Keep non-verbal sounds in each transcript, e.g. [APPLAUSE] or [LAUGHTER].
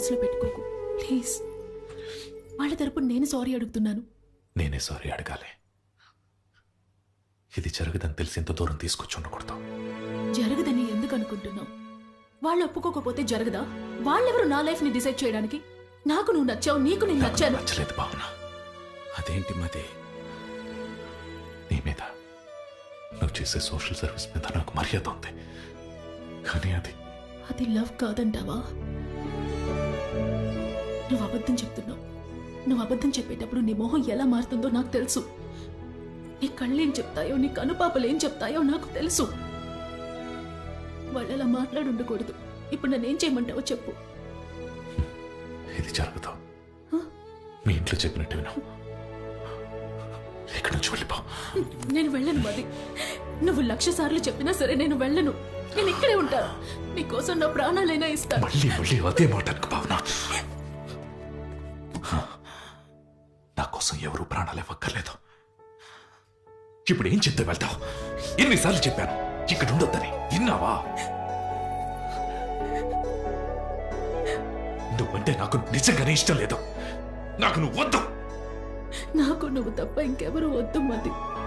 మనసులో పెట్టుకోకు. ప్లీజ్. వాళ్ళ తరపున నేను సారీ అడుగుతున్నాను. నేనే సారీ అడగాలి. ఇది జరగదని తెలిసి ఇంత దూరం తీసుకొచ్చి ఉండకూడదు. జరగదని ఎందుకు అనుకుంటున్నావు? వాళ్ళు ఒప్పుకోకపోతే జరగదా? వాళ్ళెవరు నా లైఫ్ని డిసైడ్ చేయడానికి? నాకు నువ్వు నచ్చావు నీకు నేను నచ్చాను. నచ్చలేదు భావన. అదేంటి మది? నీ మీద. నువ్వు చేసే సోషల్ సర్వీస్ మీద నాకు మర్యాద ఉంది. కానీ అది అది లవ్ కాదంటావా? నువ్వు అబద్ధం చెప్తున్నావు. నువ్వు అబద్ధం చెప్పేటప్పుడు నీ మొహం ఎలా మారుతుందో నాకు తెలుసు. నీ కళ్ళేం చెప్తాయో నీ కనుపాపలు ఏం చెప్తాయో నాకు తెలుసు. వాళ్ళు అలా మాట్లాడి ఉండకూడదు ఇప్పుడు నన్ను ఏం చేయమంటావో చెప్పు. ఇది జరగదు హ? మీ ఇంట్లో చెప్పినట్టు విను. ఇక్కడి నుంచి వెళ్ళిపో. నేను వెళ్ళను మది. నువ్వు లక్ష సార్లు చెప్పినా సరే నేను వెళ్ళను. నేను ఇక్కడే ఉంటాను నీకోసం నా ప్రాణాలైనా ఇస్తాను మళ్ళీ మళ్ళీ అదే మాట అనుకు భావన ఎవరు ప్రాణాలు ఇవ్వక్కర్లేదు. ఇప్పుడు ఏం చెప్తే వెళ్తావు? ఎన్నిసార్లు చెప్పాను? ఇక్కడ ఉండొద్దని. విన్నావా? నువ్వంటే నాకు నిజంగానే ఇష్టం లేదు. నాకు నువ్వు వద్దు. నాకు నువ్వు తప్ప ఇంకెవరు వద్దు మది.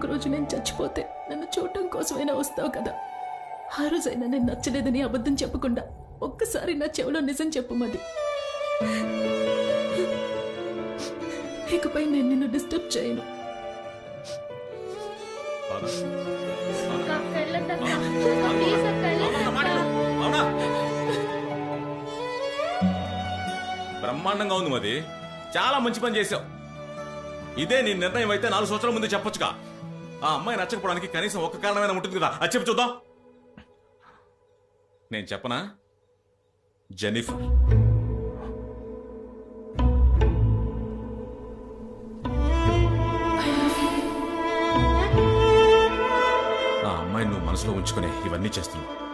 ఒకరోజు ఒక రోజు నేను చచ్చిపోతే నన్ను చూడటం కోసమైనా వస్తావు కదా. ఆ రోజైనా నేను నచ్చలేదని అబద్ధం చెప్పకుండా ఒక్కసారి నా చెవిలో నిజం చెప్పు మది ఇకపై నేను నిన్ను డిస్టర్బ్ చేయను. బ్రహ్మాండంగా ఉంది మది చాలా మంచి పని చేసావు ఇదే నీ నిర్ణయం అయితే నాలుగు సంవత్సరాల ముందు చెప్పొచ్చుగా. ఆ అమ్మాయి నచ్చకపోవడానికి కనీసం ఒక కారణమైనా ఉంటుంది కదా. అది చెప్పి చూద్దాం. నేను చెప్పనా? జెనిఫర్ ఆ అమ్మాయి నువ్వు మనసులో ఉంచుకునే ఇవన్నీ చేస్తున్నావు.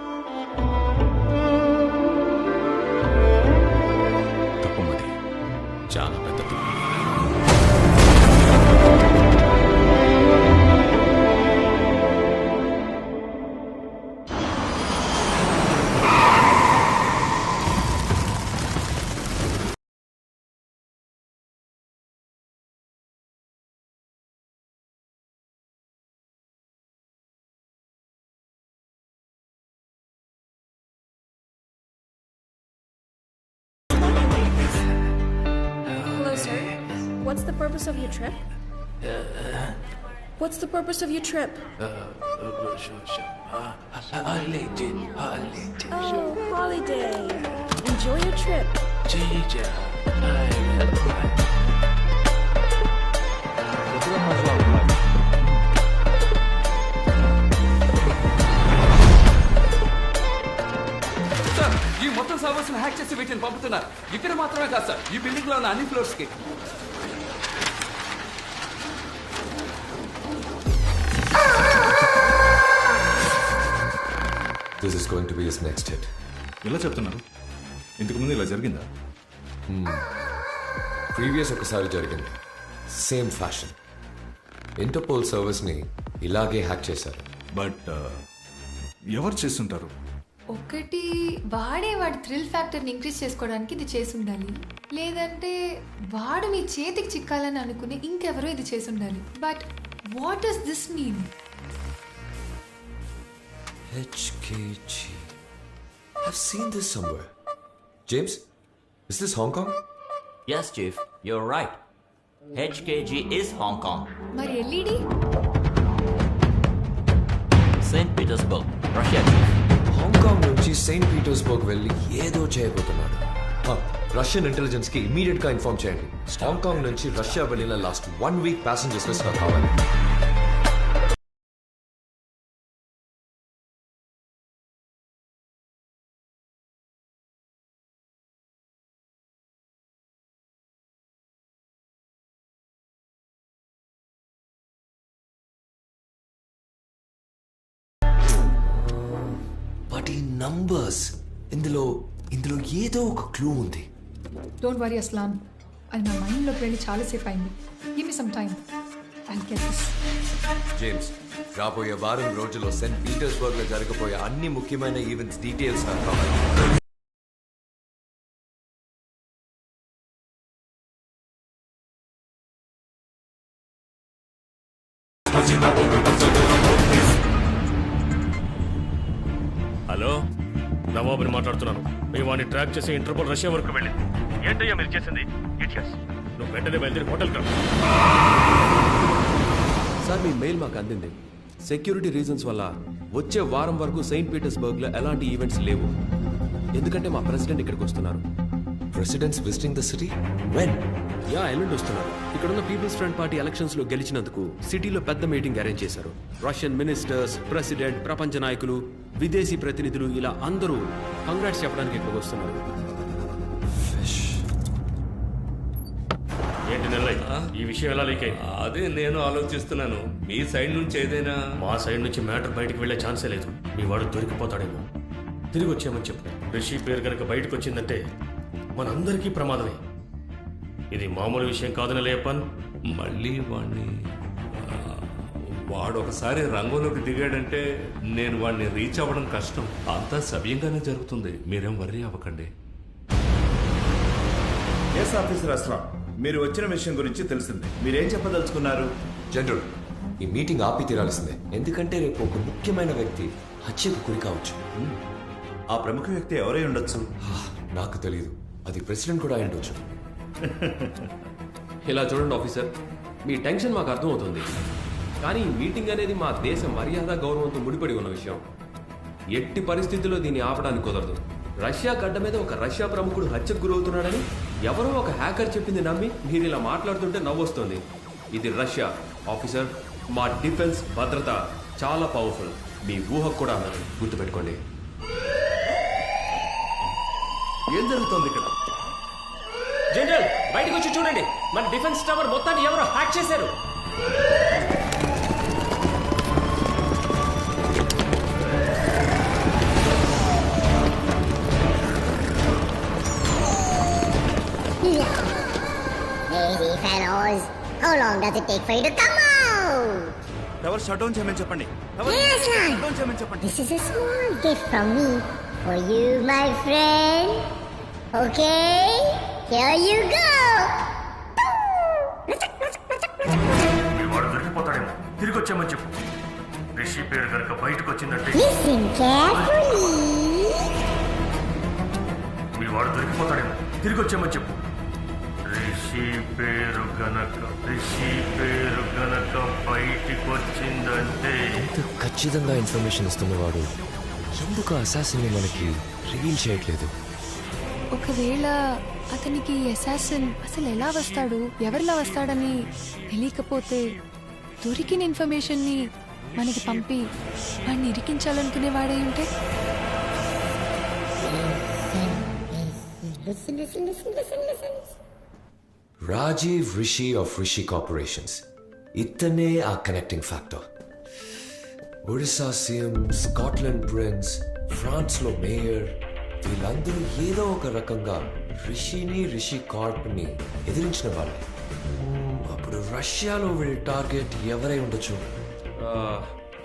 purpose of your trip? What's the purpose of your trip? Oh, holiday. Enjoy your trip. Sir ఈ మొత్తం సర్వర్స్ హ్యాక్ చేసి వీటిని పంపుతున్నారు ఇక్కడ మాత్రమే కాదు సార్ ఈ బిల్డింగ్ లో ఉన్న అన్ని floors This is going to be his next hit. ఇలా చెప్తున్నారు? ఇంతకు ముందు ఇలా జరిగిందా? ప్రీవియస్ ఒకసారి జరిగింది. సేమ్ ఫ్యాషన్ ఇంటర్పోల్ సర్వీస్ని ఇలాగే హ్యాక్ చేశారు. బట్ ఎవరు చేస్తుంటారు? ఒకటి వాడే వాడి థ్రిల్ ఫ్యాక్టర్ని ఇంక్రీజ్ చేసుకోవడానికి ఇది చేసి ఉండాలి లేదంటే వాడు మీ చేతికి చిక్కాలని అనుకుని ఇంకెవరో ఇది చేసి ఉండాలి but what does this mean HKG. I've seen this somewhere. James, is this Hong Kong? Yes, Chief, you're right. HKG is Hong Kong, మరి E LED St. Petersburg, Russia, Chief. Hong Kong నుంచి Saint Petersburg వెళ్ళి ఏదో చేయబోతున్నాడు హ, Russian ఇంటెలిజెన్స్కి ఇమీడియట్గా inform చేయండి Hong Kong నుంచి Russia వెళ్ళిన last one week passengers list నాకు కావాలి నంబర్స్ ఇందులో ఇందులో ఏదో ఒక క్లూ ఉంది. డోంట్ వరీ అస్లాం అది నా మైండ్లోకి వెళ్ళి చాలాసేపు అయింది. Give me some time I get this James రాబోయే వారం రోజుల్లో సెయింట్ పీటర్స్బర్గ్లో జరగబోయే అన్ని ముఖ్యమైన ఈవెంట్స్ డీటెయిల్స్ నాకు కావాలి. నవాబుని మాట్లాడుతున్నాను. మేము వాడిని ట్రాక్ చేసి ఇంటర్పోల్ రష్యా వరకు వెళ్ళింది ఏంటయ్యా మీరు చేసింది? ఇడియట్స్ నువ్వు వెంటనే బయలుదేరి హోటల్కి సార్ మీ మెయిల్ మాకు అందింది. సెక్యూరిటీ రీజన్స్ వల్ల వచ్చే వారం వరకు సెయింట్ పీటర్స్బర్గ్లో ఎలాంటి ఈవెంట్స్ లేవు. ఎందుకంటే మా ప్రెసిడెంట్ ఇక్కడికి వస్తున్నారు. President's visiting the city when yeah ఎల్లుండి వస్తున్నారు. ఇక్కడున్న పీపుల్స్ ఫ్రంట్ పార్టీ ఎలక్షన్స్లో గెలిచినందుకు సిటీలో పెద్ద మీటింగ్ అరేంజ్ చేశారు. రష్యన్ మినిస్టర్స్ ప్రెసిడెంట్ ప్రపంచ నాయకులు విదేశీ ప్రతినిధులు ఇలా అందరూ కంగ్రాట్స్ చెప్పడానికి ఇక్కడికి వస్తున్నారు. ఏంటి నెల్లయ్య? ఈ విషయం ఎలా లీక్ అయింది? అదే నేను ఆలోచిస్తున్నాను. మీ సైడ్ నుంచి ఏదైనా మా సైడ్ నుంచి మ్యాటర్ బయటకు వెళ్ళే ఛాన్సే లేదు. మీ వాడు దొరికిపోతాడేమో. తిరిగి వచ్చామని చెప్పు. రిషి పేరు కనుక బయటకు వచ్చిందంటే మనందరికీ ప్రమాదమే. ఇది మామూలు విషయం కాదని లేపన్. మళ్ళీ ఆ, వాడు ఒకసారి రంగంలోకి దిగాడంటే నేను వాడిని రీచ్ అవ్వడం కష్టం. అంతా సవ్యంగానే జరుగుతుంది. మీరేం వర్రీ అవ్వకండి. ఎస్ ఆఫీసర్ అస్లాం మీరు వచ్చిన విషయం గురించి తెలిసింది. మీరేం చెప్పదలుచుకున్నారు? జనరల్ ఈ మీటింగ్ ఆపి తీరాల్సిందే. ఎందుకంటే రేపు ఒక ముఖ్యమైన వ్యక్తి హత్యకు గురి కావచ్చు. ఆ ప్రముఖ వ్యక్తి ఎవరై ఉండొచ్చు? నాకు తెలియదు అది ప్రెసిడెంట్ కూడా అయి ఉండొచ్చు [LAUGHS] ఇలా చూడండి ఆఫీసర్. మీ టెన్షన్ మాకు అర్థమవుతుంది. కానీ ఈ మీటింగ్ అనేది మా దేశ మర్యాద గౌరవంతో ముడిపడి ఉన్న విషయం. ఎట్టి పరిస్థితుల్లో దీన్ని ఆపడానికి కుదరదు. రష్యా గడ్డ మీద ఒక రష్యా ప్రముఖుడు హత్యకు గురవుతున్నాడని ఎవరో ఒక హ్యాకర్ చెప్పింది నమ్మి మీరు ఇలా మాట్లాడుతుంటే నవ్వొస్తుంది. ఇది రష్యా. ఆఫీసర్ మా డిఫెన్స్ భద్రత చాలా పవర్ఫుల్. మీ ఊహకు కూడా అందదు గుర్తుపెట్టుకోండి. ఏం జరుగుతోంది ఇక్కడ? జనరల్ బయటకు వచ్చి చూడండి. మన డిఫెన్స్ టవర్ మొత్తాన్ని ఎవరో హ్యాక్ చేశారు. Hey fellows, how long does it take for you to come out? Tower shut down చేయమని చెప్పండి. Tower Yes, shut. డౌన్ చేయమని చెప్పండి. This is a small gift from me. For you, my friend. Okay, here you go. మీ వాడు దొరికిపోతాడేమో తిరిగి వచ్చామని చెప్పు రిషి పేరు కనుక బయటకు వచ్చిందంటే Listen carefully. మీ వాడు దొరికిపోతాడేమో తిరిగి వచ్చామని చెప్పు రిషి పేరు గనక రిషి పేరు గనక బయటికి వచ్చిందంటే ఖచ్చితంగా ఇన్ఫర్మేషన్ ఇస్తున్నవాడు ఎందుకు అసాసిన్ మనకి రివీల్ చేయట్లేదు. ఒకవేళ అతనికి అసాసిన్ అసలు ఎలా వస్తాడు ఎవరిలా వస్తాడని తెలియకపోతే దొరికిన ఇన్ఫర్మేషన్ని మనకి పంపి వాడిని ఇరికించాలనుకునే వాడే ఉంటే. Rajeev Rishi of Rishi corporations. ఇతనే ఆ connecting factor Odisha CM Scotland prince ఫ్రాన్స్లో మేయర్ వీళ్ళందరూ ఏదో ఒక రకంగా రిషిని రిషి కార్ప్ని ఎదిరించిన వాళ్ళే. అప్పుడు రష్యాలో వీళ్ళ టార్గెట్ ఎవరై ఉండొచ్చు?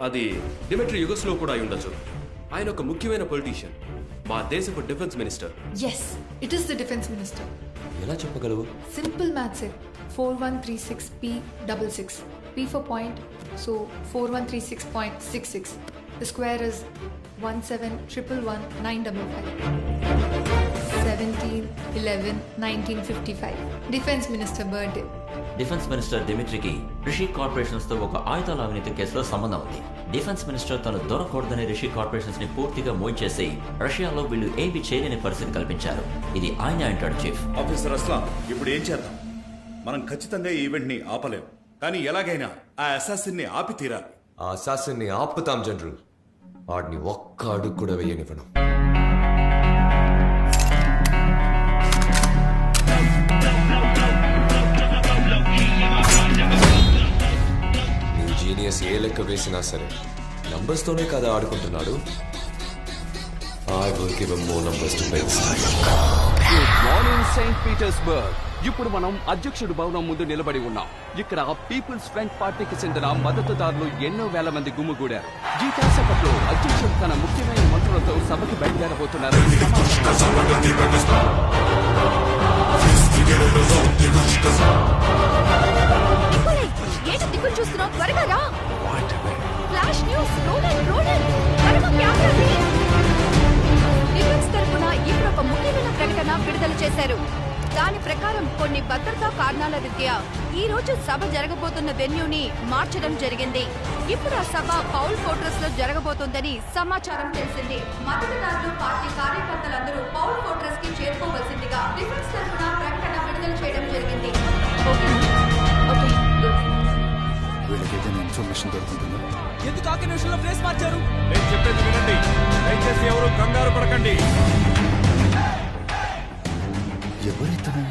అది డిమెట్రీ యుగస్లో కూడా అయి ఉండొచ్చు. ఆయన ఒక ముఖ్యమైన పొలిటీషియన్ మా దేశపు defence minister yes it is the defence minister ఎలా చెప్పగలవు? Simple maths four one three six P double six P for point so four one three six point six six the square is one seven triple one nine double five seventeen eleven nineteen fifty five defence minister birthday defence minister డిమిట్రికి Rishi కార్పొరేషన్స్తో ఒక ఆయుధాల అవినీతి కేసులో సంబంధం ఉంది. Defence minister తను దొరకూడదని రిషి కార్పొరేషన్స్ని పూర్తిగా మోయించేసి రష్యాలో వీళ్ళు ఏమి చేయలేని పరిస్థితి కల్పించారు. ఇది ఆయన అంటాడు చీఫ్ ఆఫీసర్ అస్లాం ఇప్పుడు ఏం చేద్దాం? మనం ఖచ్చితంగా ఈ ఈవెంట్ని ఆపలేం కానీ ఎలాగైనా ఆ అసాసిన్ని ఆపి తీరాలి. ఆ అసాసిన్ని ఆపుతాం జనరల్. వాడిని ఒక్క అడుగు కూడా వేయనివ్వను. నీ జీనియస్ ఏ లెక్క వేసినా సరే నంబర్స్ తోనే కదా ఆడుకుంటున్నాడు? I will give more numbers to good morning Saint Petersburg ఇప్పుడు మనం అధ్యక్షుడు భవనం ముందు నిలబడి ఉన్నాం. ఇక్కడ పీపుల్స్ ఫ్రంట్ పార్టీకి చెందిన మద్దతుదారులు ఎన్నో వేల మంది గుమ్ముగూడారు. గీతా సభలో అధ్యక్షుడు తన ముఖ్యమైన మంత్రులతో సభకి బయలుదేరబోతున్నారు. ఏంటి మధ్య ఈ రోజు సభ జరగబోతున్న వెన్యూని మార్చడం జరిగింది. ఇప్పుడు ఆ సభ పౌల్ ఫోర్ట్రస్లో జరగబోతోందని సమాచారం తెలిసింది. మద్దతుదారులు పార్టీ కార్యకర్తలందరూ పౌల్ ఫోర్ట్రస్కి చేరుకోవలసిందిగా డిఫెన్స్ తరఫున ప్రకటన విడుదల చేయడం జరిగింది. ఎందుకు ఆ విషయంలో ప్లేస్ మార్చారు? నేను చెప్పేది వినండి. దయచేసి ఎవరు కంగారు పడకండి. ఎవరితనే?